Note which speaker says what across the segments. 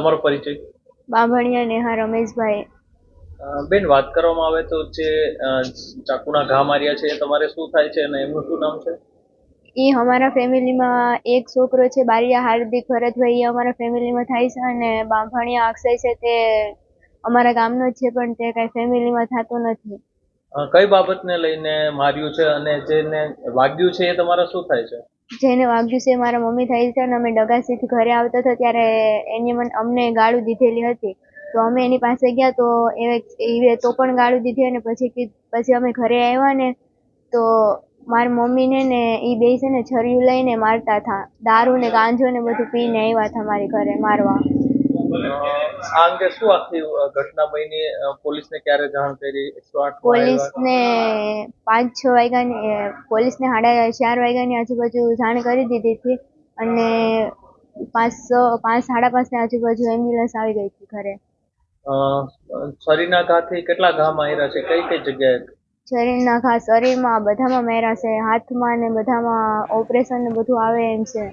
Speaker 1: તમારો પરિચય?
Speaker 2: બાંભણિયા નેહા રમેશભાઈ.
Speaker 1: અ, બેન વાત કરવામાં આવે તો જે અ, ચાકુના ઘા માર્યા છે એ તમારે શું થાય છે અને એમનું શું નામ છે?
Speaker 2: એ અમારા ફેમિલીમાં એક છોકરો છે બારિયા હાર્દિક ભરતભાઈ એ અમારા ફેમિલીમાં થાય છે અને બાંભણિયા અક્ષય છે તે અમારા ગામનો જ છે પણ તે કાંઈ ફેમિલીમાં થતો નથી.
Speaker 1: અ, કઈ બાબતને લઈને માર્યું છે અને જેને વાગ્યું છે એ તમારે શું થાય છે?
Speaker 2: જેને વાગ્યું છે, મારા મમ્મી થઈ છે અને અમે ડગાસીથી ઘરે આવતા હતા ત્યારે એની મને, અમને ગાળું દીધેલી હતી. તો અમે એની પાસે ગયા તો એ તો પણ ગાળું દીધી અને પછી પછી અમે ઘરે આવ્યા ને તો મારી મમ્મીને ને એ બે છે ને છરીયું લઈને મારતા હતા. દારૂ ને ગાંજો ને બધું પીને આવ્યા હતા મારી ઘરે મારવા.
Speaker 1: આ અંગે શું આખી ઘટના બની? પોલીસને ક્યારે જાણ કરી? એકસો આઠ
Speaker 2: પોલીસને પાંચ છ વાગ્યાની એ, પોલીસને સાડા ચાર વાગ્યાની આજુબાજુ જાણ કરી દીધી હતી અને પાંચ પાંચ સાડા પાંચની આજુબાજુ એમ્બ્યુલન્સ આવી ગઈ હતી ઘરે.
Speaker 1: શરીરના ઘાથી કેટલા ઘા માર્યા છે? કઈ કઈ જગ્યાએ?
Speaker 2: શરીરના ઘા શરીરમાં બધામાં મેરા છે. હાથમાં ને બધામાં ઓપરેશન ને બધું આવે એમ છે.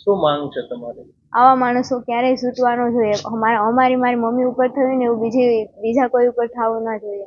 Speaker 1: શું માંગ છે તમારી?
Speaker 2: આવા માણસો ક્યારેય છૂટવા જોઈએ. અમારી મારી મમ્મી ઉપર થયું ને એવું બીજી બીજા કોઈ ઉપર થવું ના જોઈએ.